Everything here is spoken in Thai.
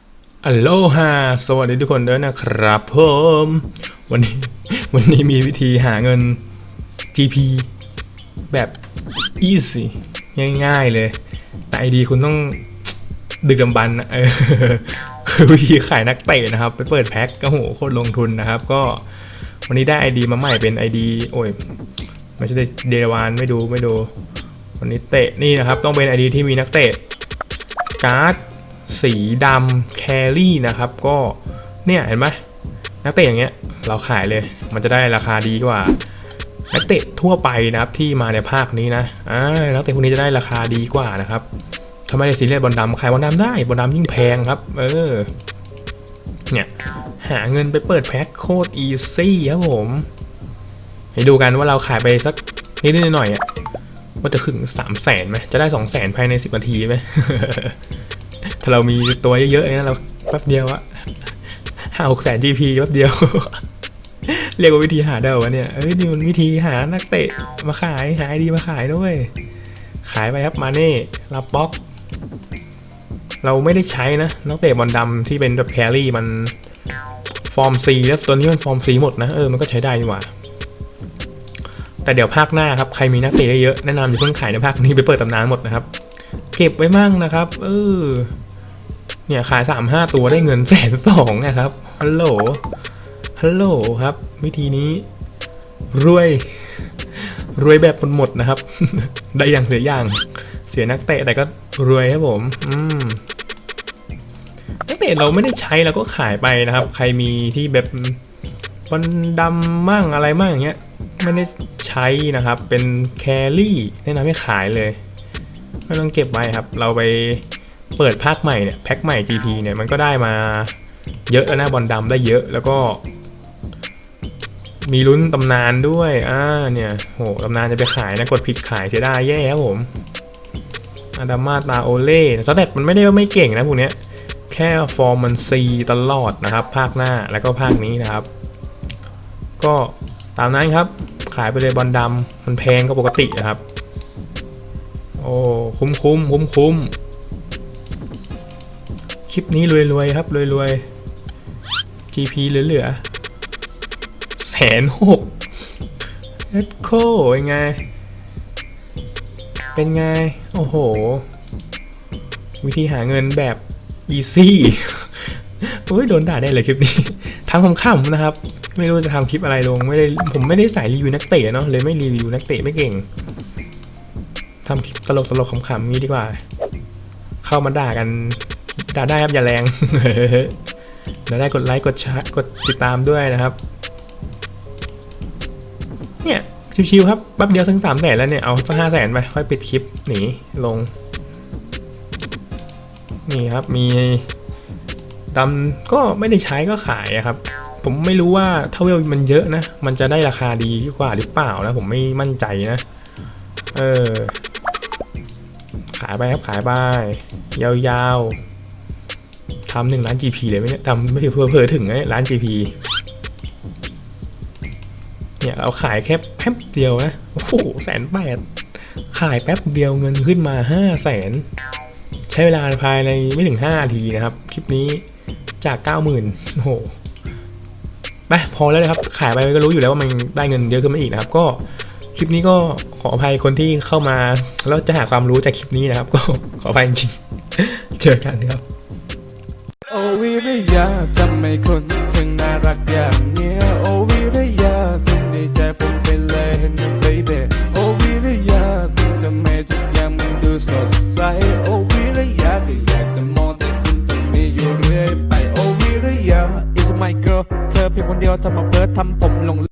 ั ลโลฮาสวัสดีทุกคนด้วยนะครับผมวันนี้วันนี้มีวิธีหาเงิน GP แบบ easy ง่ายๆเลย แต่ไอดีคุณต้องดึกดำบันนะเออคือวิธีขายนักเตะนะครับ ไปเปิดแพ็คก็โหโคตรลงทุนนะครับ ก็วันนี้ได้ ID มาใหม่เป็น ID โอ้ยไม่ใช่เดวานไม่ดูไม่ดู วันนี้เตะนี่นะครับ ต้องเป็น ID ที่มีนักเตะการ์ด สีดำแครี่นะครับ ก็เนี่ยเห็นไหมนักเตะอย่างเงี้ยเราขายเลย มันจะได้ราคาดีกว่า นักเตะทั่วไปนะครับที่มาในภาคนี้นะอ่านักเตะพวกนี้จะได้ราคาดีกว่านะครับถ้าไมได้ซีเรียสบอลดำขายบอลดำได้บอลดำยิ่งแพงครับ เออ เนี่ย หาเงินไปเปิดแพ็คโคตรอีซี่ครับผมให้ดูกันว่าเราขายไปสักนิดหน่อยอะว่าจะถึงสามแสนไหมจะได้สองแสนภายในสิบนาทีไหม ถ้าเรามีตัวเยอะๆนะเราแป๊บเดียวอะห้าหกแสน GP แป๊บเดียว เรียกว่าวิธีหาเดาวะเนี่ย เอ้ยนี่มันวิธีหานักเตะมาขายหาไอดีมาขายด้วย ขายไปครับมาเน่รับบล็อก เราไม่ได้ใช้นะ นักเตะบอลดำที่เป็นแบบแครี่มันฟอร์มซีแล้วตัวนี้มันฟอร์มซีหมดนะ เออมันก็ใช้ได้นี่หว่าแต่เดี๋ยวภาคหน้าครับ ใครมีนักเตะเยอะแนะนำอย่าเพิ่งขายในภาคนี้ไปเปิดตำนานหมดนะครับ เก็บไว้มั่งนะครับ เออ เนี่ยขายสามห้าตัวได้เงินแสนสองนะครับ ฮัลโหล ฮัลโหลครับ วิธีนี้ รวย รวยแบบหมดนะครับ ได้อย่างเสียอย่าง เสียนักเตะแต่ก็รวยครับผม อืมนักเตะเราไม่ได้ใช้เราก็ขายไปนะครับ ใครมีที่แบบบอลดำมั่งอะไรมั่งอย่างเงี้ยไม่ได้ใช้นะครับ เป็นแครี่แนะนำให้ขายเลย ไม่ต้องเก็บไว้ครับ เราไป เปิดภาคใหม่เนี่ยแพ็คใหม่ GP เนี่ยมันก็ได้มาเยอะแล้วนะบอลดำได้เยอะแล้วก็ มีลุ้นตำนานด้วยอ่าเนี่ยโหตำนานจะไปขายนะกดผิดขายเสียดายแย่ครับผมอาดามาตาโอเล่สเตตมันไม่ได้ว่าไม่เก่งนะพวกเนี้ยแค่ฟอร์มมันซีตลอดนะครับ ภาคหน้าแล้วก็ภาคนี้นะครับ ก็ตามนั้นครับ ขายไปเลยบอลดำมันแพงก็ปกตินะครับ โอ้คุ้มคุ้มคุ้มคุ้ม คลิปนี้รวยๆครับรวยๆ GP เหลือๆแสนหกเอ็ดโคเป็นไง เป็นไง โอ้โห วิธีหาเงินแบบ easy โอ้ยโดนด่าได้เลยคลิปนี้ทำขำๆนะครับ ไม่รู้จะทำคลิปอะไรลงไม่ได้ผมไม่ได้สายรีวิวนักเตะเนาะเลยไม่รีวิวนักเตะไม่เก่งทำคลิปตลกตลกๆขำๆงี้ดีกว่า เข้ามาด่ากัน ด่าได้ครับอย่าแรงแล้วได้กดไลค์กดแชร์กดติดตามด้วยนะครับเนี่ยชิวๆครับแป๊บเดียวถึงสามแสนแล้วเนี่ยเอาสักห้าแสนไปค่อยปิดคลิปหนีลง นี่ครับมีดำก็ไม่ได้ใช้ก็ขายอะครับ ผมไม่รู้ว่าถ้าเวลมันเยอะนะ มันจะได้ราคาดีกว่าหรือเปล่านะ ผมไม่มั่นใจนะ เออ ขายไปครับขายไปยาวๆ ทำหนึ่งล้าน GP เลยไหมเนี่ยทำไม่เพื่อเพื่อถึงไงล้าน GP เนี่ยเราขายแค่แป๊บเดียวนะ โอ้โหแสนแปดขายแป๊บเดียวเงินขึ้นมาห้าแสนใช้เวลาภายในไม่ถึง5นาทีนะครับ คลิปนี้จาก90,000โอ้โหไปพอแล้วนะครับ ขายไปก็รู้อยู่แล้วว่ามันได้เงินเยอะขึ้นมาอีกนะครับ ก็คลิปนี้ก็ขออภัยคนที่เข้ามาแล้วจะหาความรู้จากคลิปนี้นะครับ ก็ขออภัยจริงเจอกันครับ โอวิริยาทำไมคนถึงน่ารักอย่างเนี้ยโอวิริยาทำในใจผมไปเลยเห็นไหม baby โอวิริยาคุณทำไมทุกอย่างมันดูสดใสโอวิริยาก็อยากจะมองแต่คุณตรงนี้อยู่เรื่อยไปโอวิริยา is my girl เธอเพียงคนเดียวทำมาเพิร์ทำผมหลง